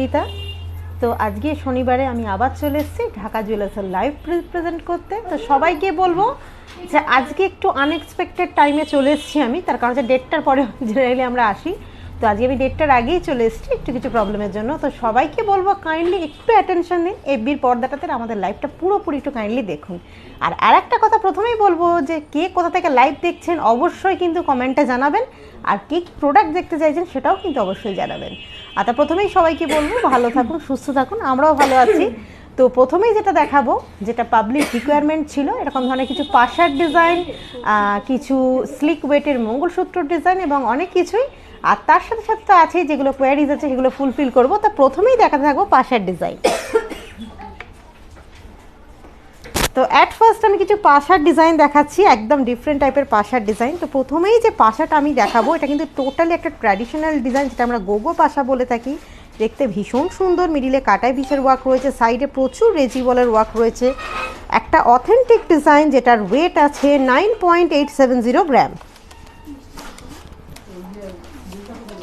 নিবেদিতা তো আজকে শনিবারে আমি আবার চলে এসেছি ঢাকা জুয়েলার্সের লাইভ প্রেজেন্ট করতে। তো সবাইকে বলব যে আজকে একটু আনএক্সপেক্টেড টাইমে চলে এসেছি আমি। তার কারণ হচ্ছে ডেটটার পরে জেনারেলি আমরা আসি। তো আজকে আমি ডেটটার আগেই চলে এসেছি একটু কিছু প্রবলেমের জন্য। তো সবাইকে বলব কাইন্ডলি একটু অ্যাটেনশন দিন এফবির পর্দাটাতে আমাদের লাইভটা পুরোপুরি একটু কাইন্ডলি দেখুন। আর আর একটা কথা প্রথমেই বলব যে কে কোথা থেকে লাইভ দেখছেন অবশ্যই কিন্তু কমেন্টে জানাবেন। আর কে কী প্রোডাক্ট দেখতে চাইছেন সেটাও কিন্তু অবশ্যই জানাবেন। আর তা প্রথমেই সবাইকে বলব, ভালো থাকুন, সুস্থ থাকুন, আমরাও ভালো আছি। তো প্রথমেই যেটা দেখাবো, যেটা পাবলিক রিকোয়ারমেন্ট ছিল, এরকম ধরনের কিছু পাশার ডিজাইন কিছু স্লিক ওয়েটের মঙ্গলসূত্র ডিজাইন এবং অনেক কিছুই। আর তার সাথে সাথে তো আছে যেগুলো কোয়ারিজ আছে, সেগুলো ফুলফিল করব। তা প্রথমেই দেখাতে থাকব পাশার ডিজাইন তো অ্যাট ফার্স্ট আমি কিছু পাশার ডিজাইন দেখাচ্ছি, একদম ডিফারেন্ট টাইপের পাশার ডিজাইন তো প্রথমেই যে পাশাটা আমি দেখাবো, এটা কিন্তু টোটালি একটা ট্র্যাডিশনাল ডিজাইন যেটা আমরা গোগো পাশা বলে থাকি। দেখতে ভীষণ সুন্দর মিডিলে কাটাই পিসের ওয়ার্ক রয়েছে সাইডে প্রচুর রেজিবলের ওয়ার্ক রয়েছে। একটা অথেন্টিক ডিজাইন যেটার ওয়েট আছে nine point eight seven zero gram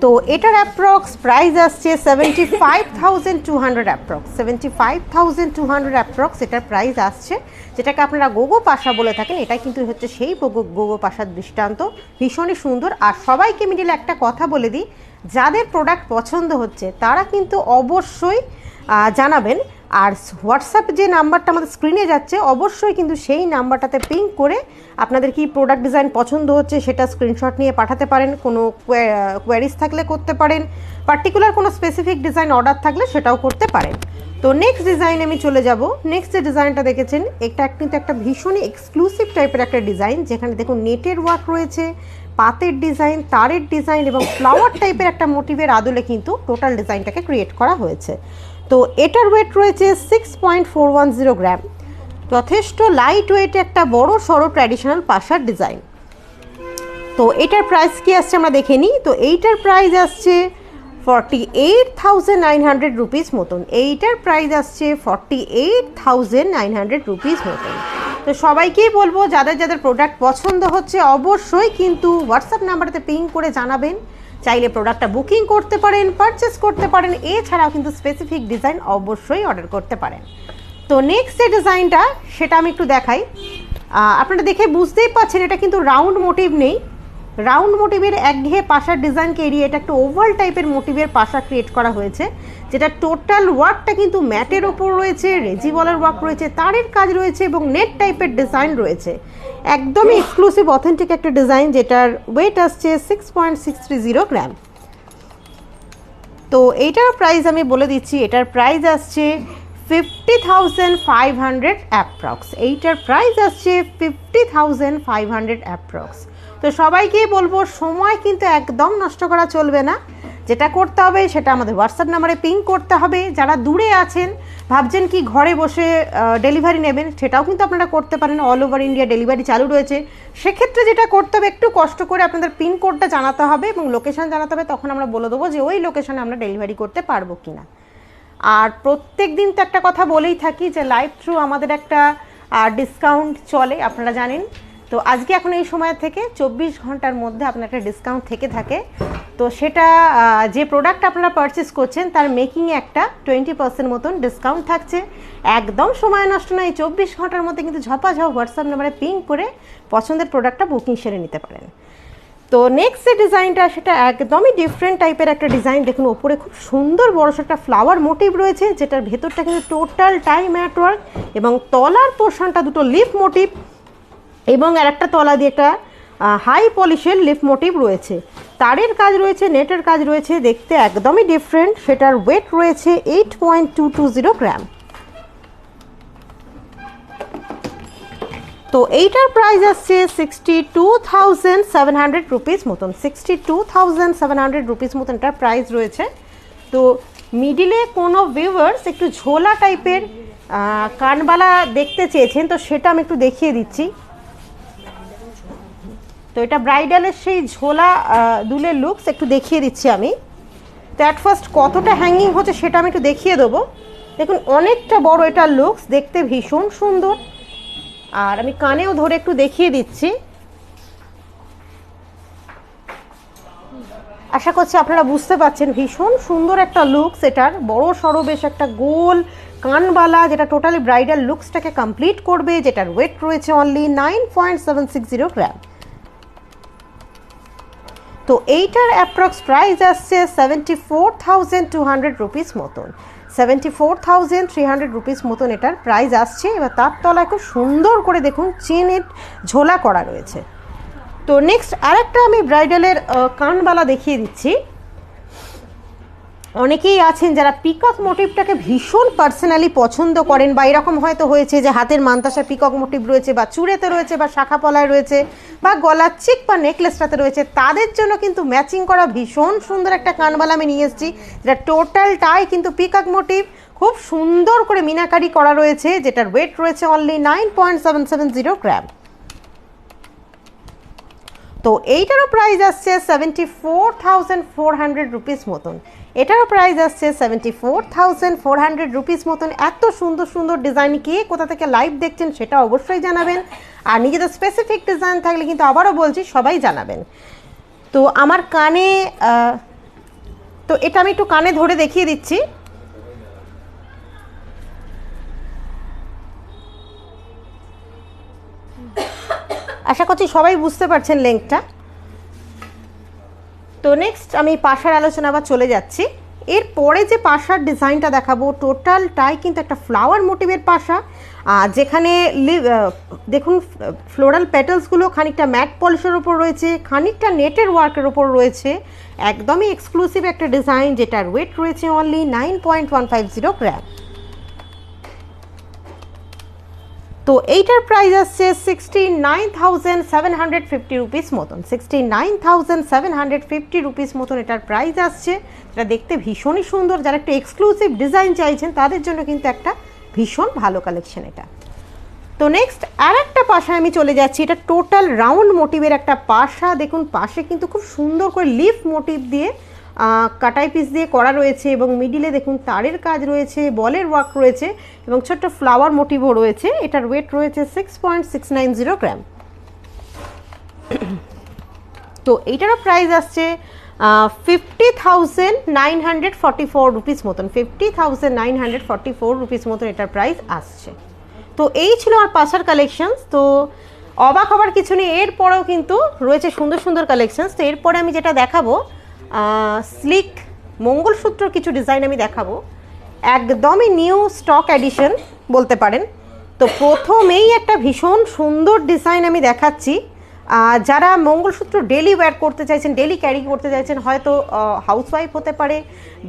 তো এটার অ্যাপ্রক্স প্রাইস আসছে seventy five thousand two hundred approx seventy five thousand two hundred approx এটার প্রাইস আসছে। যেটাকে আপনারা গোগো পাশা বলে থাকেন এটা কিন্তু হচ্ছে সেই গোগো গোগো পাশার দৃষ্টান্ত। ভীষণই সুন্দর। আর সবাইকে মিডিলে একটা কথা বলে দিই, যাদের প্রোডাক্ট পছন্দ হচ্ছে, তারা কিন্তু অবশ্যই জানাবেন আর হোয়াটসঅ্যাপ যে নাম্বারটা আমাদের স্ক্রিনে যাচ্ছে, অবশ্যই কিন্তু সেই নাম্বারটাতে পিঙ্ক করে আপনাদের কি প্রোডাক্ট ডিজাইন পছন্দ হচ্ছে সেটা স্ক্রিনশট নিয়ে পাঠাতে পারেন। কোনো কোয়ারিজ থাকলে করতে পারেন। পার্টিকুলার কোনো স্পেসিফিক ডিজাইন অর্ডার থাকলে সেটাও করতে পারেন। তো নেক্সট ডিজাইন আমি চলে যাব। নেক্সট যে ডিজাইনটা দেখেছেন, এটা কিন্তু একটা ভীষণই এক্সক্লুসিভ টাইপের একটা ডিজাইন যেখানে দেখুন নেটের ওয়ার্ক রয়েছে, পাতের ডিজাইন তারের ডিজাইন এবং ফ্লাওয়ার টাইপের একটা মোটিভের আদলে কিন্তু টোটাল ডিজাইনটাকে ক্রিয়েট করা হয়েছে। তো এটার ওয়েট রয়েছে six point four one zero gram যথেষ্ট লাইট ওয়েট একটা বড় সড়ো ট্র্যাডিশনাল পাশার ডিজাইন তো এটার প্রাইস কি আসছে আমরা দেখে নিই। তো এইটার প্রাইস আসছে forty eight thousand nine hundred rupees মতন। এইটার প্রাইস আসছে forty eight thousand nine hundred rupees মতন। তো সবাইকেই বলব, যাদের যাদের প্রোডাক্ট পছন্দ হচ্ছে অবশ্যই কিন্তু হোয়াটসঅ্যাপ নাম্বারতে পিং করে জানাবেন। চাইলে প্রোডাক্টটা বুকিং করতে পারেন পারচেস করতে পারেন, এছাড়াও কিন্তু স্পেসিফিক ডিজাইন অবশ্যই অর্ডার করতে পারেন। তো নেক্সট যে ডিজাইনটা সেটা আমি একটু দেখাই। আপনারা দেখে বুঝতেই পাচ্ছেন, এটা কিন্তু রাউন্ড মোটিভ নেই। রাউন্ড মোটিভের একঘেয়ে পাশার ডিজাইনকে এড়িয়ে এটা একটা ওভাল টাইপের মোটিভের পাশা ক্রিয়েট করা হয়েছে, যেটা টোটাল ওয়ার্কটা কিন্তু ম্যাটের ওপর রয়েছে রেজিবলের ওয়ার্ক রয়েছে, তারের কাজ রয়েছে এবং নেট টাইপের ডিজাইন রয়েছে। একদমই এক্সক্লুসিভ অথেন্টিক একটা ডিজাইন যেটার ওয়েট আসছে six point six three zero gram তো এইটার প্রাইস আমি বলে দিচ্ছি, এটার প্রাইস আসছে fifty thousand five hundred approx এইটার প্রাইস আসছে fifty thousand five hundred approx তো সবাইকেই বলব, সময় কিন্তু একদম নষ্ট করা চলবে না। যেটা করতে হবে সেটা আমাদের হোয়াটসঅ্যাপ নাম্বারে পিং করতে হবে। যারা দূরে আছেন, ভাবছেন কি ঘরে বসে ডেলিভারি নেবেন, সেটাও কিন্তু আপনারা করতে পারেন। অল ওভার ইন্ডিয়া ডেলিভারি চালু রয়েছে। সেক্ষেত্রে যেটা করতে হবে, একটু কষ্ট করে আপনাদের পিন কোডটা জানাতে হবে এবং লোকেশান জানাতে হবে। তখন আমরা বলে দেবো যে ওই লোকেশানে আমরা ডেলিভারি করতে পারব কি না আর প্রত্যেক দিন তো একটা কথা বলেই থাকি যে লাইভ থ্রু আমাদের একটা ডিসকাউন্ট চলে। আপনারা জানেন তো আজকে এখন এই সময় থেকে চব্বিশ ঘণ্টার মধ্যে আপনার একটা ডিসকাউন্ট থেকে থাকে। তো সেটা যে প্রোডাক্ট আপনারা পারচেস করছেন, তার মেকিংয়ে একটা টোয়েন্টি পার্সেন্ট মতন ডিসকাউন্ট থাকছে। একদম সময় নষ্ট নয় চব্বিশ ঘণ্টার মধ্যে কিন্তু ঝপাঝপ হোয়াটসঅ্যাপ নাম্বারে পিং করে পছন্দের প্রোডাক্টটা বুকিং সেরে নিতে পারেন। তো নেক্সট যে ডিজাইনটা সেটা একদমই ডিফারেন্ট টাইপের একটা ডিজাইন দেখুন, ওপরে খুব সুন্দর বড় একটা ফ্লাওয়ার মোটিভ রয়েছে, যেটার ভেতরটা কিন্তু টোটাল টাইম অ্যাটওয়ার্ক এবং তলার পোর্শনটা দুটো লিফ মোটিভ এবং আর একটা তলা দিয়ে একটা হাই পলিশের লিফ মোটিভ রয়েছে। তারের কাজ রয়েছে নেটের কাজ রয়েছে, দেখতে একদমই ডিফারেন্ট সেটার ওয়েট রয়েছে eight point two two zero gram তো এইটার প্রাইস আসছে sixty two thousand seven hundred rupees মতন। Sixty two thousand seven hundred rupees মতন এটার প্রাইস রয়েছে। তো মিডিলে কোনো ভিউয়ার্স একটু ঝোলা টাইপের কানবালা দেখতে চেয়েছেন, তো সেটা আমি একটু দেখিয়ে দিচ্ছি। তো এটা ব্রাইডালের সেই ঝোলা দুলের লুকস একটু দেখিয়ে দিচ্ছি আমি। তো অ্যাট ফার্স্ট কতটা হ্যাঙ্গিং হচ্ছে সেটা আমি একটু দেখিয়ে দেবো। দেখুন, অনেকটা বড় এটা লুকস দেখতে ভীষণ সুন্দর। আর আমি কানেও ধরে একটু দেখিয়ে দিচ্ছি। আশা করছি আপনারা বুঝতে পারছেন, ভীষণ সুন্দর একটা লুকস এটার। বড় সড়ো বেশ একটা গোল কানবালা, যেটা টোটালি ব্রাইডাল লুকসটাকে কমপ্লিট করবে, যেটার ওয়েট রয়েছে only nine point seven six zero gram তো এইটার অ্যাপ্রক্স প্রাইস আসছে seventy four thousand two hundred rupees মতন। Seventy four thousand three hundred rupees মতন এটার প্রাইস আসছে। এবার তার তলায় খুব সুন্দর করে দেখুন চেনের ঝোলা করা রয়েছে। তো নেক্সট আরেকটা আমি ব্রাইডালের কানবালা দেখিয়ে দিচ্ছি। অনেকেই আছেন যারা পিকক মোটিভটাকে ভীষণ পার্সোনালি পছন্দ করেন বা এরকম হয়তো হয়েছে যে হাতের মান্তাসা পিকক মোটিভ রয়েছে বা চুড়েতে রয়েছে বা শাখা পলায় রয়েছে বা গলার চিক বা নেকলেসটাতে রয়েছে, তাদের জন্য কিন্তু ম্যাচিং করা ভীষণ সুন্দর একটা কানবালা আমি নিয়ে এসেছি। যেটা টোটালটাই কিন্তু পিকক মোটিভ, খুব সুন্দর করে মিনাকারি করা রয়েছে, যেটার ওয়েট রয়েছে only nine point seven seven zero gram তো এইটারও প্রাইস আসছে seventy four thousand four hundred rupees মতন। এটারও প্রাইস আসছে seventy four thousand four hundred rupees মতন। এত সুন্দর সুন্দর ডিজাইন কে কোথা থেকে লাইভ দেখছেন সেটা অবশ্যই জানাবেন। আর নিজেদের স্পেসিফিক ডিজাইন থাকলে কিন্তু আবারও বলছি, সবাই জানাবেন। তো আমার কানে তো এটা আমি একটু কানে ধরে দেখিয়ে দিচ্ছি। আশা করছি সবাই বুঝতে পারছেন লেঙ্কটা তো নেক্সট আমি পাশার আলোচনা আবার চলে যাচ্ছি। এরপরে যে পাশার ডিজাইনটা দেখাবো, টোটালটাই কিন্তু একটা ফ্লাওয়ার মোটিভের পাশা। যেখানে দেখুন ফ্লোরাল প্যাটেলসগুলো খানিকটা ম্যাট পলিশের ওপর রয়েছে, খানিকটা নেটের ওয়ার্কের ওপর রয়েছে। একদমই এক্সক্লুসিভ একটা ডিজাইন যেটার ওয়েট রয়েছে only nine point one five zero gram তো এইটার প্রাইস আসছে sixty nine thousand seven hundred fifty rupees মতন। Sixty nine thousand seven hundred fifty rupees মতন এটার প্রাইস আসছে। এটা দেখতে ভীষণই সুন্দর। যারা একটু এক্সক্লুসিভ ডিজাইন চাইছেন, তাদের জন্য কিন্তু একটা ভীষণ ভালো কালেকশন এটা। তো নেক্সট আর একটা পাশায় আমি চলে যাচ্ছি। এটা টোটাল রাউন্ড মোটিভের একটা পাশা। দেখুন, পাশে কিন্তু খুব সুন্দর করে লিফ মোটিভ দিয়ে কাটাই পিস দিয়ে করা রয়েছে এবং মিডিলে দেখুন তারের কাজ রয়েছে, বলের ওয়ার্ক রয়েছে এবং ছোট্ট ফ্লাওয়ার মোটিভও রয়েছে। এটার ওয়েট রয়েছে six point six nine zero gram তো এইটারও প্রাইস আসছে fifty thousand nine hundred forty four rupees মতন fifty thousand nine hundred forty four rupees মতন এটার প্রাইস আসছে। তো এই ছিল আমার পাশার কালেকশনস তো অবাক হবার কিছু নেই, এরপরেও কিন্তু রয়েছে সুন্দর সুন্দর কালেকশনস তো এরপরে আমি যেটা দেখাবো স্লিক মঙ্গলসূত্র কিছু ডিজাইন আমি দেখাবো। একদমই নিউ স্টক অ্যাডিশন বলতে পারেন। তো প্রথমেই একটা ভীষণ সুন্দর ডিজাইন আমি দেখাচ্ছি। যারা মঙ্গলসূত্র ডেলি ওয়্যার করতে চাইছেন ডেলি ক্যারি করতে চাইছেন, হয়তো হাউসওয়াইফ হতে পারে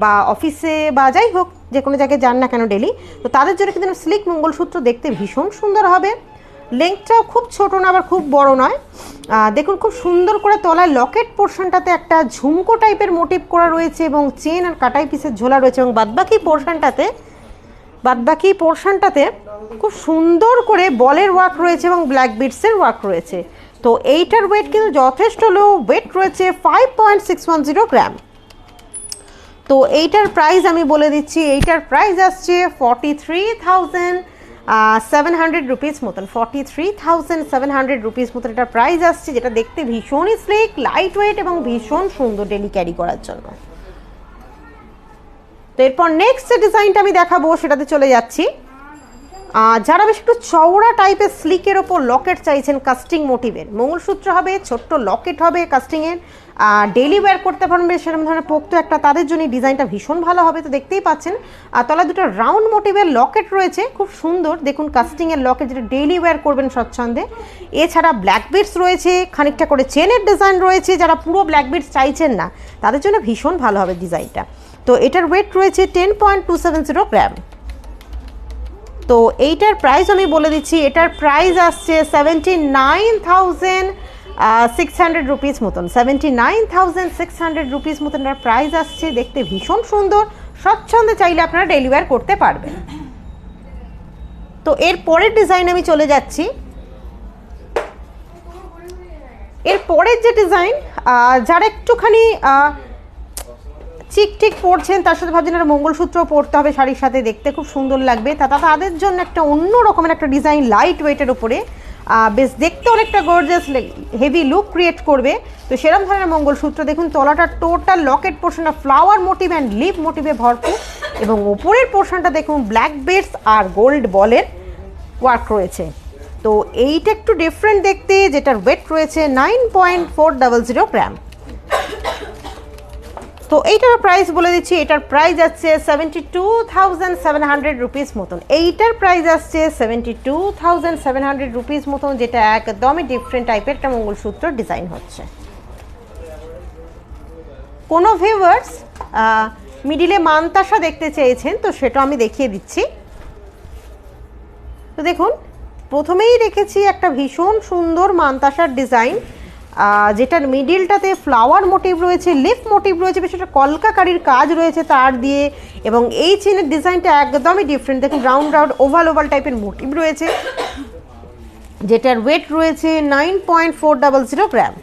বা অফিসে বা যাই হোক যে কোনো জায়গায় যান না কেন ডেলি তো তাদের জন্য কিন্তু স্লিক মঙ্গলসূত্র দেখতে ভীষণ সুন্দর হবে। লেংথটাও খুব ছোট না, আবার খুব বড় নয়। দেখুন, খুব সুন্দর করে তলায় লকেট পোর্শনটাতে একটা ঝুমকো টাইপের মোটিভ করা রয়েছে এবং চেন আর কাটাই পিসের ঝোলা রয়েছে এবং বাদবাকি পোর্শনটাতে বাদবাকি পোর্শনটাতে খুব সুন্দর করে বলের ওয়ার্ক রয়েছে এবং ব্ল্যাক বিটসের ওয়ার্ক রয়েছে। তো এইটার ওয়েট কিন্তু যথেষ্ট লো ওয়েট রয়েছে five point six one zero gram তো এইটার প্রাইস আমি বলে দিচ্ছি, এইটার প্রাইস আসছে forty three thousand seven hundred rupees মতন forty three thousand seven hundred rupees মতন এটা প্রাইস আসছে, যেটা দেখতে ভীষণই স্লিক লাইট ওয়েট এবং ভীষণ সুন্দর ডেলি ক্যারি করার জন্য। তো এরপর নেক্সট যে ডিজাইনটা আমি দেখাবো, সেটাতে চলে যাচ্ছি। যারা বেশ একটু চওড়া টাইপের স্লিকের ওপর লকেট চাইছেন কাস্টিং মোটিভের মঙ্গলসূত্র হবে, ছোট্ট লকেট হবে কাস্টিংয়ের ডেলি ওয়্যার করতে পারবে সেরকম ধরনের পোক্ত একটা, তাদের জন্য ডিজাইনটা ভীষণ ভালো হবে, তো দেখতেই পাচ্ছেন। আর তলায় দুটো রাউন্ড মোটিভের লকেট রয়েছে, খুব সুন্দর। দেখুন কাস্টিংয়ের লকেট যেটা ডেলি ওয়্যার করবেন স্বচ্ছন্দে। এছাড়া ব্ল্যাক বিটস রয়েছে, খানিকটা করে চেনের ডিজাইন রয়েছে, যারা পুরো ব্ল্যাক বিটস চাইছেন না, তাদের জন্য ভীষণ ভালো হবে ডিজাইনটা তো এটার ওয়েট রয়েছে ten point two seven zero gram তো এইটার প্রাইস আমি বলে দিচ্ছি, এটার প্রাইস আসছে seventy nine thousand six hundred rupees মতন। Seventy nine thousand six hundred rupees মতন এটার প্রাইস আসছে, দেখতে ভীষণ সুন্দর। স্বচ্ছন্দে চাইলে আপনারা ডেলিভার করতে পারবেন। তো এর পরের ডিজাইন আমি চলে যাচ্ছি। এর পরের যে ডিজাইন যারা একটুখানি আহ, চিক টিক পরছেন তার সাথে ভাবছেন একটা মঙ্গলসূত্র পরতে হবে শাড়ির সাথে দেখতে খুব সুন্দর লাগবে। তা তাদের জন্য একটা অন্য রকমের একটা ডিজাইন লাইট ওয়েটের উপরে বেশ দেখতে অনেকটা গর্জাস হেভি লুক ক্রিয়েট করবে। তো সেরকম ধরনের মঙ্গলসূত্র দেখুন তলাটা টোটাল লকেট পোর্শনটা ফ্লাওয়ার মোটিভ অ্যান্ড লিপ মোটিভে ভরপুর। এবং ওপরের পোর্শনটা দেখুন ব্ল্যাক বেডস আর গোল্ড বলের ওয়ার্ক রয়েছে। তো এইটা একটু ডিফারেন্ট দেখতে যেটার ওয়েট রয়েছে nine point four double zero gram তো এইটার প্রাইস বলে দিচ্ছি, এটার প্রাইস আসছে seventy two thousand seven hundred rupees মতন। এইটার প্রাইস আসছে seventy two thousand seven hundred rupees মতন, যেটা একদমই ডিফারেন্ট টাইপের একটা মঙ্গলসূত্র ডিজাইন হচ্ছে। কোনো ভিউয়ার্স মিডিলে মানতাসা দেখতে চেয়েছেন, তো সেটা আমি দেখিয়ে দিচ্ছি। তো দেখুন, প্রথমেই রেখেছি একটা ভীষণ সুন্দর মানতাসার ডিজাইন যেটার মিডিলটাতে ফ্লাওয়ার মোটিভ রয়েছে লিফ মোটিভ রয়েছে বেশ একটা কলকাকারির কাজ রয়েছে তার দিয়ে। এবং এই চেনের ডিজাইনটা একদমই ডিফারেন্ট দেখুন রাউন্ড রাউন্ড ওভাল ওভাল টাইপের মোটিভ রয়েছে। যেটার ওয়েট রয়েছে nine point four double zero gram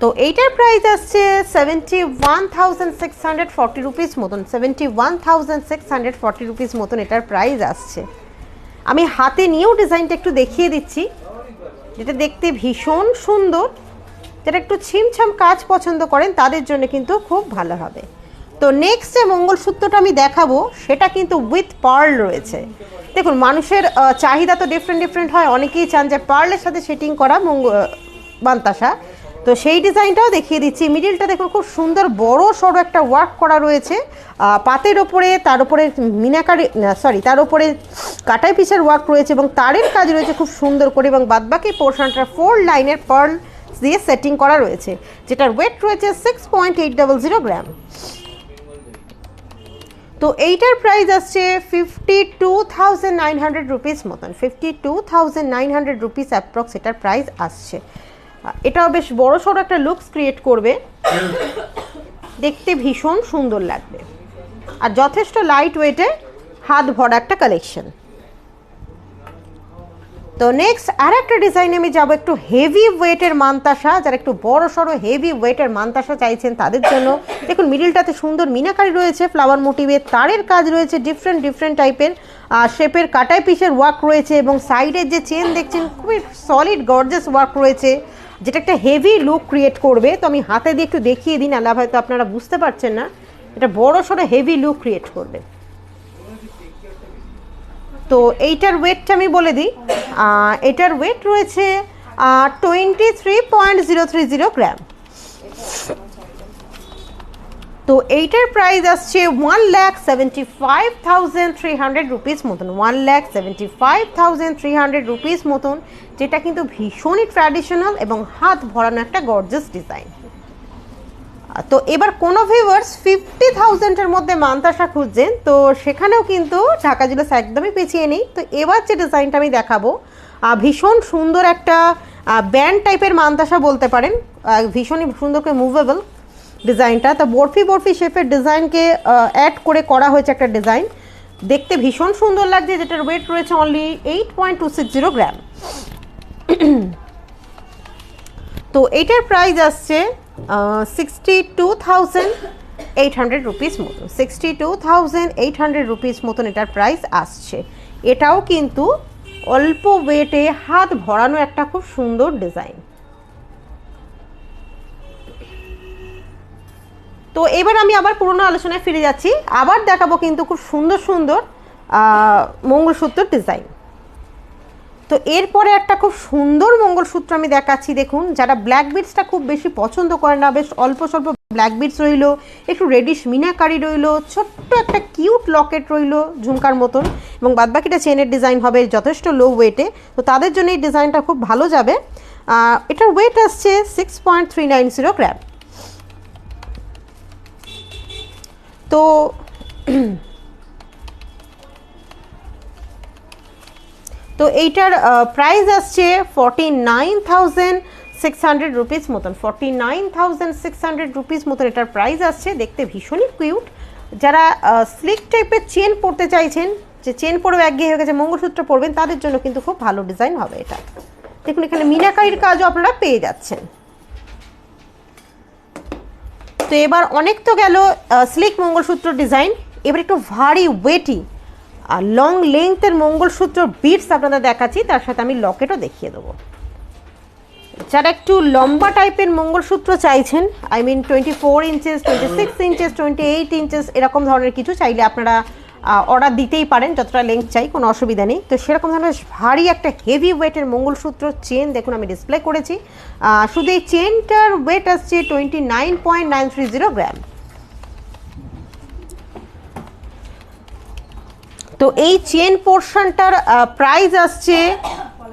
তো এইটার প্রাইস আসছে seventy one thousand six hundred forty rupees মতন। Seventy one thousand six hundred forty rupees মতন এটার প্রাইস আসছে। আমি হাতে নিয়েও ডিজাইনটা একটু দেখিয়ে দিচ্ছি। যেটা দেখতে ভীষণ সুন্দর। যারা একটু ছিমছাম কাজ পছন্দ করেন, তাদের জন্য কিন্তু খুব ভালো হবে। তো নেক্সট যে মঙ্গলসূত্রটা আমি দেখাবো, সেটা কিন্তু উইথ পার্ল রয়েছে। দেখুন, মানুষের চাহিদা তো ডিফারেন্ট ডিফারেন্ট হয়। অনেকেই চান যে পার্লের সাথে সেটিং করা মঙ্গ বান্তাসা। তো সেই ডিজাইনটাও দেখিয়ে দিচ্ছি। মিডিলটা দেখুন, খুব সুন্দর বড় সড়ো একটা ওয়ার্ক করা রয়েছে। পাতের ওপরে, তার উপরে মিনাকারি সরি তার উপরে কাটাই পিসের ওয়ার্ক রয়েছে এবং তারের কাজ রয়েছে খুব সুন্দর করে এবং বাদবাকি পোর্শনটা ফোর লাইনের পার্ল দিয়ে সেটিং করা রয়েছে, যেটার ওয়েট রয়েছে six point eight double zero gram তো এইটার প্রাইস আসছে fifty two thousand nine hundred rupees মতন fifty two thousand nine hundred rupees approx এটার প্রাইস আসছে। এটাও বেশ বড় সড়ো একটা লুকস ক্রিয়েট করবে। দেখতে ভীষণ সুন্দর লাগবে। আর যথেষ্ট লাইট ওয়েটে হাত ভরা একটা কালেকশন তো নেক্সট আর একটা ডিজাইনে আমি যাব একটু হেভি ওয়েটের মানতাসা। যারা একটু বড় সড়ো হেভি ওয়েটের মানতাসা চাইছেন তাদের জন্য। দেখুন মিডিলটাতে সুন্দর মিনাকারি রয়েছে ফ্লাওয়ার মোটিভে তারের কাজ রয়েছে ডিফারেন্ট ডিফারেন্ট টাইপের শেপের কাটাই পিসের ওয়ার্ক রয়েছে এবং সাইডের যে চেন দেখছেন, খুবই সলিড গর্জেস ওয়ার্ক রয়েছে। যেটা একটা হেভি লুক ক্রিয়েট করবে, তো আমি হাতে দিয়ে একটু দেখিয়ে দিন আলাদা হয়তো আপনারা বুঝতে পারছেন না। এটা বড় সড়ো হেভি লুক ক্রিয়েট করবে। তো এইটার ওয়েটটা আমি বলে দিই। এটার ওয়েট রয়েছে twenty three point zero three zero gram তো এইটার প্রাইস আসছে one lakh seventy five thousand three hundred rupees মতন। One lakh seventy five thousand three hundred rupees মতন। যেটা কিন্তু ভীষণই ট্র্যাডিশনাল এবং হাত ভরানো একটা গর্জাস ডিজাইন তো এবার কোনো ভিউয়ার্স ফিফটি থাউজেন্ডের মধ্যে মান্তাসা খুঁজছেন, তো সেখানেও কিন্তু ঢাকা জিলাস একদমই পেছিয়ে নেই। তো এবার যে ডিজাইনটা আমি দেখাবো ভীষণ সুন্দর একটা ব্যান্ড টাইপের মান্তাসা বলতে পারেন ভীষণই সুন্দর করে মুভেবল ডিজাইনটা তো বরফি বরফি শেপের ডিজাইনকে অ্যাড করে করা হয়েছে একটা ডিজাইন দেখতে ভীষণ সুন্দর লাগছে, যেটার ওয়েট রয়েছে only eight point two six zero gram তো এইটার প্রাইস আসছে sixty two thousand eight hundred rupees মতন। Sixty two thousand eight hundred rupees মতন এটার প্রাইস আসছে। এটাও কিন্তু অল্প ওয়েটে হাত ভরানো একটা খুব সুন্দর ডিজাইন তো এবার আমি আবার পুরোনো আলোচনায় ফিরে যাচ্ছি। আবার দেখাবো কিন্তু খুব সুন্দর সুন্দর মঙ্গলসূত্র ডিজাইন তো এরপরে একটা খুব সুন্দর মঙ্গলসূত্র আমি দেখাচ্ছি, দেখুন। যারা ব্ল্যাক বিটসটা খুব বেশি পছন্দ করে না, বেশ অল্প স্বল্প ব্ল্যাক বিটস রইল, একটু রেডিশ মিনাকারি রইল, ছোট্ট একটা কিউট লকেট রইল ঝুমকার মতন, এবং বাদবাকিটা চেনের ডিজাইন হবে যথেষ্ট লো ওয়েটে তো তাদের জন্য এই ডিজাইনটা খুব ভালো যাবে। এটার ওয়েট আসছে six point three nine zero gram তো তো এইটার প্রাইস আসছে forty nine thousand six hundred rupees মতন। Forty nine thousand six hundred rupees মতন এটার প্রাইস আসছে। দেখতে ভীষণই কিউট যারা স্লিক টাইপের চেন পরতে চাইছেন, যে চেন পরেও একঘেয়ে হয়ে গেছে, মঙ্গলসূত্র পরবেন, তাদের জন্য কিন্তু খুব ভালো ডিজাইন হবে এটা। দেখুন, এখানে মিনাকারির কাজও আপনারা পেয়ে যাচ্ছেন। তো এবার অনেক তো গেল স্লিক মঙ্গলসূত্র ডিজাইন এবার একটু ভারী ওয়েটি আর লং লেংথের মঙ্গলসূত্র বিটস আপনাদের দেখাচ্ছি, তার সাথে আমি লকেটও দেখিয়ে দেবো। যারা একটু লম্বা টাইপের মঙ্গলসূত্র চাইছেন I mean twenty four inches twenty six inches twenty eight inches এরকম ধরনের কিছু চাইলে আপনারা অর্ডার দিতেই পারেন, যতটা লেন্থ চাই, কোনো অসুবিধা নেই। তো সেরকম ধরনের ভারী একটা হেভি ওয়েটের মঙ্গলসূত্র চেন দেখুন, আমি ডিসপ্লে করেছি। শুধু এই চেনটার ওয়েট আসছে twenty nine point nine three zero gram তো এই চেন পোর্শনটার প্রাইস আসছে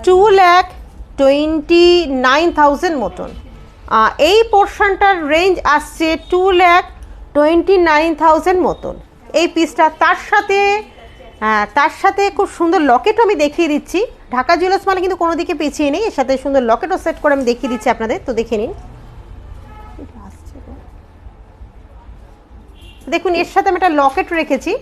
two lakh twenty nine thousand মতন এই পোর্শনটার রেঞ্জ আসছে two lakh twenty nine thousand মতন। এই পিসটা তার সাথে হ্যাঁ, তার সাথে খুব সুন্দর লকেটও আমি দেখিয়ে দিচ্ছি। ঢাকা জুয়েলার্স মানে কিন্তু কোনো দিকে পিছিয়ে নেই এর সাথে সুন্দর লকেটও সেট করে আমি দেখিয়ে দিচ্ছি আপনাদের তো দেখে নিন। দেখুন এর সাথে আমি একটা লকেট রেখেছি।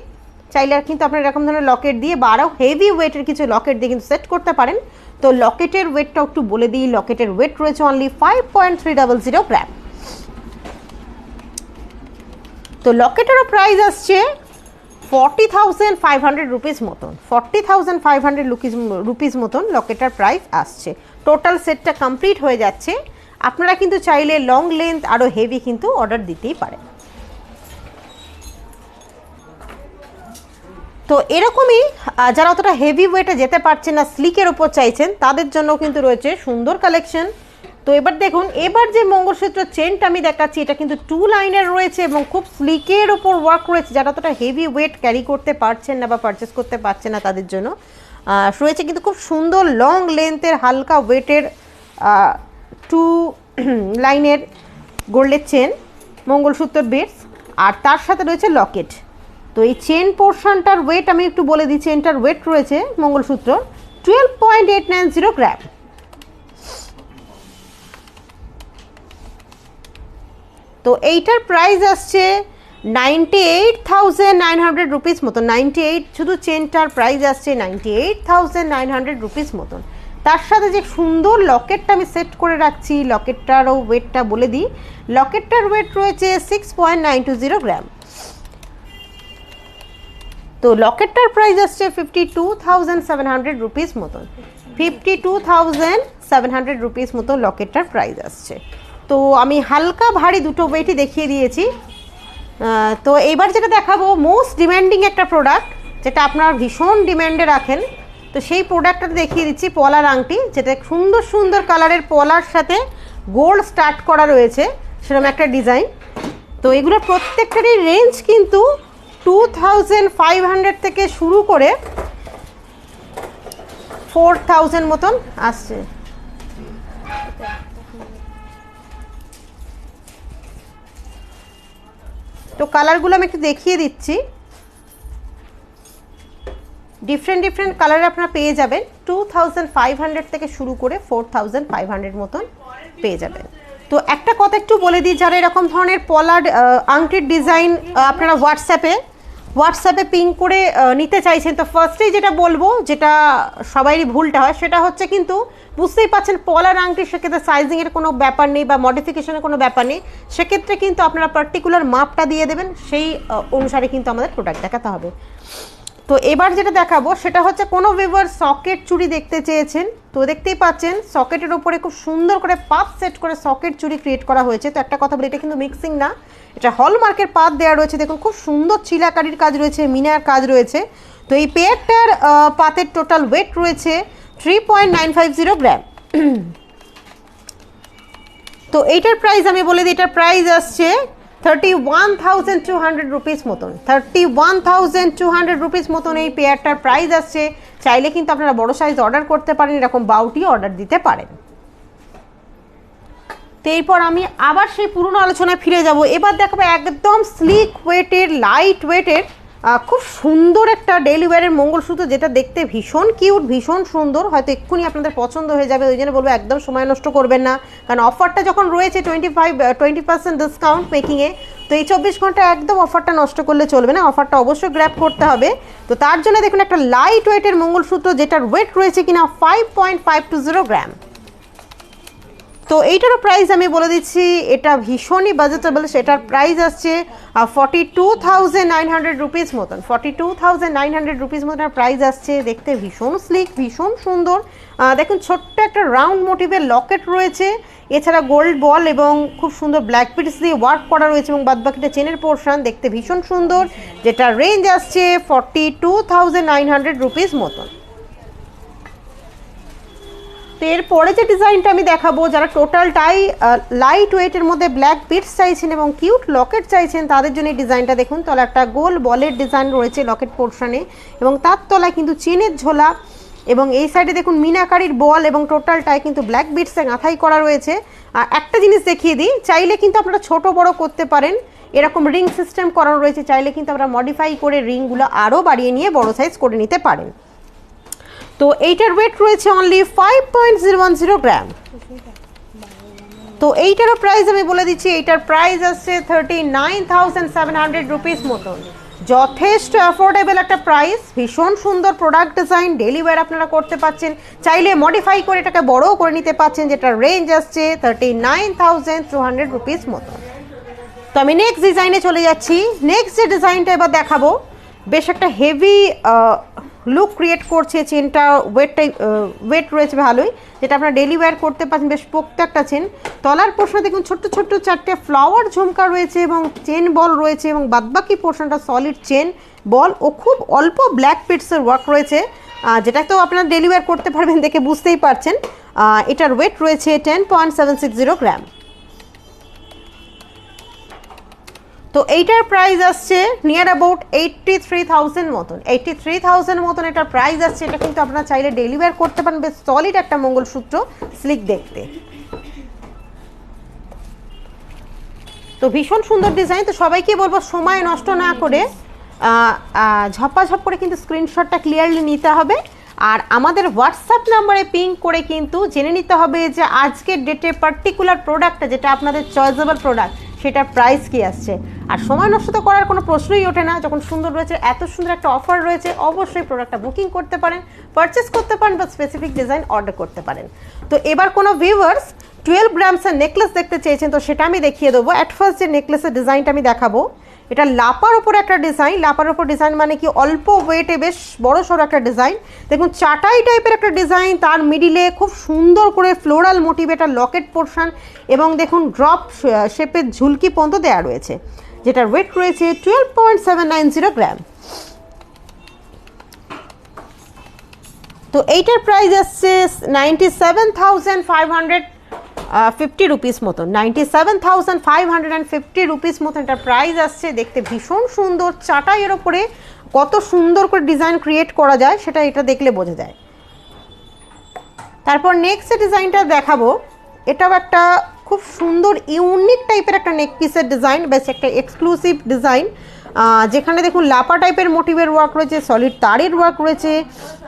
চাইলে আর কিন্তু আপনারা এরকম ধরনের লকেট দিয়ে বা আরও হেভি ওয়েটের কিছু লকেট দিয়ে কিন্তু সেট করতে পারেন। তো লকেটের ওয়েটটা একটু বলে দিই, লকেটের ওয়েট রয়েছে only five point three double gram তো লকেটেরও প্রাইস আসছে forty thousand five hundred rupees মতন forty thousand five hundred rupees rupees মতন লকেটার প্রাইস আসছে। টোটাল সেটটা কমপ্লিট হয়ে যাচ্ছে। আপনারা কিন্তু চাইলে লং লেন্থ আরও হেভি কিন্তু অর্ডার দিতেই পারেন। তো এরকমই যারা অতটা হেভি ওয়েটে যেতে পারছেন না স্লিকের ওপর চাইছেন, তাদের জন্য কিন্তু রয়েছে সুন্দর কালেকশন তো এবার দেখুন, এবার যে মঙ্গলসূত্র চেনটা আমি দেখাচ্ছি, এটা কিন্তু টু লাইনের রয়েছে এবং খুব স্লিকের ওপর ওয়ার্ক রয়েছে। যারা অতটা হেভি ওয়েট ক্যারি করতে পারছেন না বা পারচেস করতে পারছেন না, তাদের জন্য রয়েছে কিন্তু খুব সুন্দর লং লেন্থের হালকা ওয়েটের টু লাইনের গোল্ডের চেন মঙ্গলসূত্র বেডস আর তার সাথে রয়েছে লকেট তো এই চেন পোর্শনটার ওয়েট আমি একটু বলে দিই চেনটার ওয়েট রয়েছে mangalsutra twelve point eight nine zero gram তো এইটার প্রাইস আসছে ninety eight thousand nine hundred rupees মতন নাইনটি এইট শুধু চেনটার প্রাইস আসছে ninety eight thousand nine hundred rupees মতন। তার সাথে যে সুন্দর লকেটটা আমি সেট করে রাখছি, লকেটটারও ওয়েটটা বলে দিই, লকেটটার ওয়েট রয়েছে six point nine two zero gram তো লকেটটার প্রাইস আসছে fifty two thousand seven hundred rupees মতন। Fifty two thousand seven hundred rupees মতো লকেটটার প্রাইস আসছে। তো আমি হালকা ভারী দুটো ওয়েটই দেখিয়ে দিয়েছি। তো এবার যেটা দেখাবো মোস্ট ডিমান্ডিং একটা প্রোডাক্ট যেটা আপনার ভীষণ ডিম্যান্ডে রাখেন। তো সেই প্রোডাক্টটা দেখিয়ে দিচ্ছি পলার আংটি, যেটা সুন্দর সুন্দর কালারের পলার সাথে গোল্ড স্টার্ট করা রয়েছে, সেরকম একটা ডিজাইন তো এগুলোর প্রত্যেকটারই রেঞ্জ কিন্তু টু থাউজেন্ড ফাইভ হান্ড্রেড থেকে শুরু করে ফোর থাউজেন্ড মতন আসছে। তো কালারগুলো আমি একটু দেখিয়ে দিচ্ছি। ডিফারেন্ট ডিফারেন্ট কালার আপনারা পেয়ে যাবেন। টু থেকে শুরু করে ফোর মতন পেয়ে যাবেন। তো একটা কথা একটু বলে দিই, যারা এরকম ধরনের পলার আংটির ডিজাইন আপনারা হোয়াটসঅ্যাপে হোয়াটসঅ্যাপে পিং করে নিতে চাইছেন। তো ফার্স্টেই যেটা বলব, যেটা সবারই ভুলটা হয়, সেটা হচ্ছে কিন্তু বুঝতেই পাচ্ছেন, পলার আংটি সেক্ষেত্রে সাইজিংয়ের কোনো ব্যাপার নেই বা মডিফিকেশনের কোনো ব্যাপার নেই। সেক্ষেত্রে কিন্তু আপনারা পার্টিকুলার মাপটা দিয়ে দেবেন, সেই অনুসারে কিন্তু আমাদের প্রোডাক্ট দেখাতে হবে। তো এবার যেটা দেখাবো, সেটা হচ্ছে কোনো ভিভার সকেট চুড়ি দেখতে চেয়েছেন। তো দেখতেই পাচ্ছেন সকেটের ওপরে খুব সুন্দর করে পাত সেট করে সকেট চুড়ি ক্রিয়েট করা হয়েছে। তো একটা কথা বলি, এটা কিন্তু মিক্সিং না, এটা হলমার্কের পাত দেওয়া রয়েছে। দেখুন, খুব সুন্দর চিলাকারির কাজ রয়েছে, মিনার কাজ রয়েছে। তো এই পেয়ারটার পাতের টোটাল ওয়েট রয়েছে three point nine five zero gram তো এইটার প্রাইস আমি বলে দিই, এটার প্রাইস আসছে thirty thousand two hundred rupees মতন। Thirty one thousand two hundred rupees মতন এই পেয়ারটার প্রাইস আসছে। চাইলে কিন্তু আপনারা বড় সাইজ অর্ডার করতে পারেন, এরকম বাউটি অর্ডার দিতে পারেন। তো এরপর আমি আবার সেই পুরনো আলোচনায় ফিরে যাব। এবার দেখাবো একদম স্লিক ওয়েটের লাইট ওয়েটের খুব সুন্দর একটা ডেলি ওয়ারের মঙ্গলসূত্র যেটা দেখতে ভীষণ কিউট ভীষণ সুন্দর। হয়তো এক্ষুনি আপনাদের পছন্দ হয়ে যাবে, ওই জন্য বলব একদম সময় নষ্ট করবেন না। কারণ অফারটা যখন রয়েছে twenty five twenty percent discount মেকিংয়ে তো এই চব্বিশ ঘণ্টা একদম অফারটা নষ্ট করলে চলবে না। অফারটা অবশ্যই গ্র্যাপ করতে হবে। তো তার জন্য দেখুন একটা লাইট ওয়েটের মঙ্গলসূত্র, যেটার ওয়েট রয়েছে কিনা five point five two zero gram তো এইটারও প্রাইস আমি বলে দিচ্ছি, এটা ভীষণই বাজেটেবল সেটার প্রাইস আসছে forty two thousand nine hundred rupees মতন forty two thousand nine hundred rupees মতন প্রাইস আসছে, দেখতে ভীষণ স্লিক ভীষণ সুন্দর। দেখুন, ছোট্ট একটা রাউন্ড মোটিভের লকেট রয়েছে, এছাড়া গোল্ড বল এবং খুব সুন্দর ব্ল্যাক পিটস দিয়ে ওয়ার্ক করা রয়েছে এবং বাদবাকিটা চেনের পোর্শন দেখতে ভীষণ সুন্দর, যেটা রেঞ্জ আসছে forty two thousand nine hundred rupees মতন। তো এরপরে যে ডিজাইনটা আমি দেখাবো, যারা টোটালটাই লাইট ওয়েটের মধ্যে ব্ল্যাক বিটস চাইছেন এবং কিউট লকেট চাইছেন, তাদের জন্য এই ডিজাইনটা দেখুন। তলা একটা গোল বলের ডিজাইন রয়েছে লকেট পোর্শনে এবং তার তলায় কিন্তু চেনের ঝোলা এবং এই সাইডে দেখুন মিনাকারির বল এবং টোটালটায় কিন্তু ব্ল্যাক বিটসে গাঁথাই করা রয়েছে। আর একটা জিনিস দেখিয়ে দিই, চাইলে কিন্তু আপনারা ছোট বড় করতে পারেন। এরকম রিং সিস্টেম করানো রয়েছে, চাইলে কিন্তু আপনারা মডিফাই করে রিংগুলো আরও বাড়িয়ে নিয়ে বড় সাইজ করে নিতে পারেন। তো এইটার ওয়েট রয়েছে only five point zero one zero gram তো এইটারও প্রাইস আমি বলে দিচ্ছি, এইটার প্রাইস আসছে thirty nine thousand seven hundred rupees যথেষ্ট অ্যাফোর্ডেবল একটা প্রাইস ভীষণ সুন্দর প্রোডাক্ট ডিজাইন ডেলি আপনারা করতে পাচ্ছেন। চাইলে মডিফাই করে এটাকে বড়ও করে নিতে পাচ্ছেন যেটা রেঞ্জ আসছে thirty nine thousand two hundred rupees মতন। তো আমি নেক্সট ডিজাইনে চলে যাচ্ছি। নেক্সট যে ডিজাইনটা এবার দেখাবো, বেশ একটা হেভি লুক ক্রিয়েট করছে চেনটা ওয়েটটাই ওয়েট রয়েছে ভালোই, যেটা আপনারা ডেলি ওয়্যার করতে পারছেন, বেশ পোক্ত একটা চেন তলার পোর্শনে দেখুন, ছোট্ট ছোট্ট চারটে ফ্লাওয়ার ঝুমকা রয়েছে এবং চেন বল রয়েছে এবং বাদবাকি পোর্শনটা সলিড চেন বল ও খুব অল্প ব্ল্যাক পিটসের ওয়ার্ক রয়েছে। যেটা তো আপনারা ডেলি করতে পারবেন দেখে বুঝতেই পারছেন। এটার ওয়েট রয়েছে ten point seven six zero gram তো এইটার প্রাইস আসছে near about eighty three thousand মতন। এইট্টি থ্রি থাউজেন্ড মতন এটার প্রাইস আসছে, এটা কিন্তু আপনারা চাইলে ডেলিভার করতে পারেন। বেশ সলিড একটা মঙ্গলসূত্র স্লিক দেখতে। তো ভীষণ সুন্দর ডিজাইন তো সবাইকে বলব, সময় নষ্ট না করে ঝপাঝপ করে কিন্তু স্ক্রিনশটটা ক্লিয়ারলি নিতে হবে। আর আমাদের হোয়াটসঅ্যাপ নাম্বারে পিং করে কিন্তু জেনে নিতে হবে যে আজকের ডেটে পার্টিকুলার প্রোডাক্টটা যেটা আপনাদের চয়েসেবল প্রোডাক্ট সেটার প্রাইস কি আসছে? আর সময় নষ্ট তো করার কোনো প্রশ্নই ওঠে না। যখন সুন্দর রয়েছে, এত সুন্দর একটা অফার রয়েছে, অবশ্যই প্রোডাক্টটা বুকিং করতে পারেন পারচেস করতে পারেন বা স্পেসিফিক ডিজাইন অর্ডার করতে পারেন। তো এবার কোনো ভিউয়ার্স টুয়েলভ গ্রামসের নেকলেস দেখতে চেয়েছেন, তো সেটা আমি দেখিয়ে দেবো। অ্যাট ফার্স্ট যে নেকলেসের ডিজাইনটা আমি দেখাবো এটা লাপার ওপর একটা ডিজাইন লাপার ওপর ডিজাইন মানে কি অল্প ওয়েটে বেশ বড় সড়ো একটা ডিজাইন দেখুন, চাটাই টাইপের একটা ডিজাইন তার মিডিলে খুব সুন্দর করে ফ্লোরাল মোটিভ এটা লকেট পোর্শন এবং দেখুন ড্রপ শেপের ঝুলকি পর্যন্ত দেওয়া রয়েছে, যেটার ওয়েট রয়েছে twelve point seven nine zero gram তো এইটার প্রাইস আসছে ninety seven thousand five hundred fifty rupees মতন ninety seven thousand five hundred and fifty rupees মতন একটা প্রাইস আসছে, দেখতে ভীষণ সুন্দর। চাটাইয়ের ওপরে কত সুন্দর করে ডিজাইন ক্রিয়েট করা যায়, সেটা এটা দেখলে বোঝা যায়। তারপর নেক্সট ডিজাইনটা দেখাবো। এটাও একটা খুব সুন্দর ইউনিক টাইপের একটা নেক পিসের ডিজাইন বেশ একটা এক্সক্লুসিভ ডিজাইন যেখানে দেখুন লাপা টাইপের মোটিভের ওয়ার্ক রয়েছে সলিড তারের ওয়ার্ক রয়েছে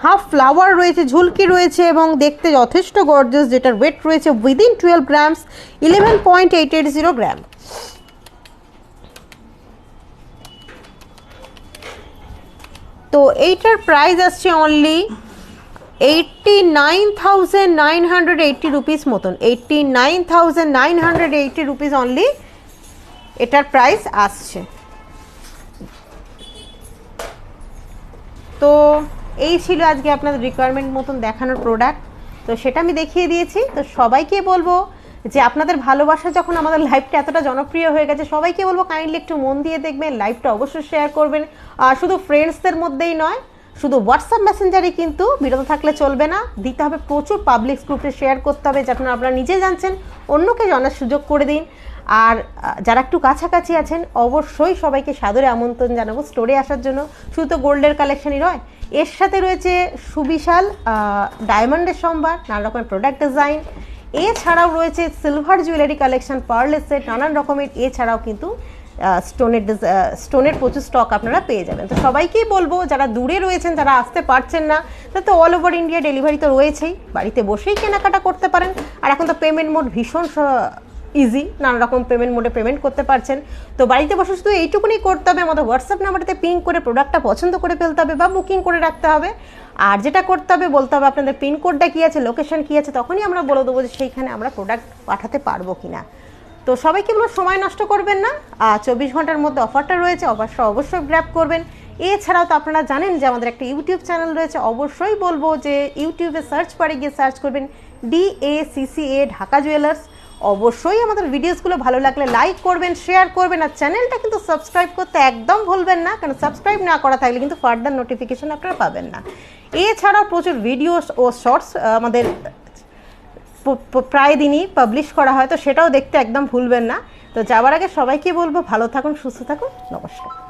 হাফ ফ্লাওয়ার রয়েছে, ঝুলকি রয়েছে এবং দেখতে যথেষ্ট গর্জাস যেটার ওয়েট রয়েছে within twelve grams eleven point eight eight zero gram তো এইটার প্রাইস আসছে only eighty nine thousand nine hundred eighty rupees মতন। Eighty nine thousand nine hundred eighty rupees only এটার প্রাইস আসছে। তো এই ছিল আজকে আপনাদের রিকোয়ারমেন্ট মতন দেখানোর প্রোডাক্ট তো সেটা আমি দেখিয়ে দিয়েছি। তো সবাইকে বলব যে আপনাদের ভালোবাসা যখন আমাদের লাইভটা এতটা জনপ্রিয় হয়ে গেছে, সবাইকে বলব কাইন্ডলি একটু মন দিয়ে দেখবেন লাইভটা অবশ্যই শেয়ার করবেন। আর শুধু ফ্রেন্ডসদের মধ্যেই নয়, শুধু হোয়াটসঅ্যাপ মেসেঞ্জারে কিন্তু বিরত থাকলে চলবে না। দিতে হবে প্রচুর পাবলিক গ্রুপে শেয়ার করতে হবে, যাতে আপনারা নিজে জানছেন, অন্যকে জানার সুযোগ করে দিন। আর যারা একটু কাছাকাছি আছেন, অবশ্যই সবাইকে সাদরে আমন্ত্রণ জানাব স্টোরে আসার জন্য। শুধু তো গোল্ডের কালেকশনই নয়, এর সাথে রয়েছে সুবিশাল ডায়মন্ডের সম্ভার, নানা রকমের প্রোডাক্ট ডিজাইন এছাড়াও রয়েছে সিলভার জুয়েলারি কালেকশন পার্লেসের নানান রকমের। এছাড়াও কিন্তু স্টোনের স্টোনের প্রচুর স্টক আপনারা পেয়ে যাবেন। তো সবাইকেই বলব, যারা দূরে রয়েছেন, যারা আসতে পারছেন না তা তো অল ওভার ইন্ডিয়া ডেলিভারি তো রয়েছেই। বাড়িতে বসেই কেনাকাটা করতে পারেন। আর এখন তো পেমেন্ট মোড ভীষণ ইজি নানা রকম পেমেন্ট মোডে পেমেন্ট করতে পারছেন। তো বাড়িতে বসে শুধু এইটুকুনি করতে হবে, আমাদের হোয়াটসঅ্যাপ নাম্বারটাতে পিং করে প্রোডাক্টটা পছন্দ করে ফেলতে হবে বা বুকিং করে রাখতে হবে। আর যেটা করতে হবে, বলতে হবে আপনাদের পিনকোডটা কী আছে লোকেশন কী আছে, তখনই আমরা বলে দেবো যে সেইখানে আমরা প্রোডাক্ট পাঠাতে পারব কি না তো সবাইকে বলো সময় নষ্ট করবেন না। আর চব্বিশ ঘণ্টার মধ্যে অফারটা রয়েছে অবশ্যই অবশ্যই গ্র্যাব করবেন। এছাড়াও তো আপনারা জানেন যে আমাদের একটা ইউটিউব চ্যানেল রয়েছে, অবশ্যই বলব যে ইউটিউবে সার্চ বারে গিয়ে সার্চ করবেন D A CCA Dhaka jewellers অবশ্যই আমাদের ভিডিওসগুলো ভালো লাগলে লাইক করবেন শেয়ার করবেন, আর চ্যানেলটা কিন্তু সাবস্ক্রাইব করতে একদম ভুলবেন না, কারণ সাবস্ক্রাইব না করা থাকলে কিন্তু ফার্দার নোটিফিকেশন আপনারা পাবেন না। এছাড়াও প্রচুর ভিডিওস ও শর্টস আমাদের প্রায় দিনই পাবলিশ করা হয়, তো সেটাও দেখতে একদম ভুলবেন না। তো যাওয়ার আগে সবাইকে বলব ভালো থাকুন, সুস্থ থাকুন, নমস্কার।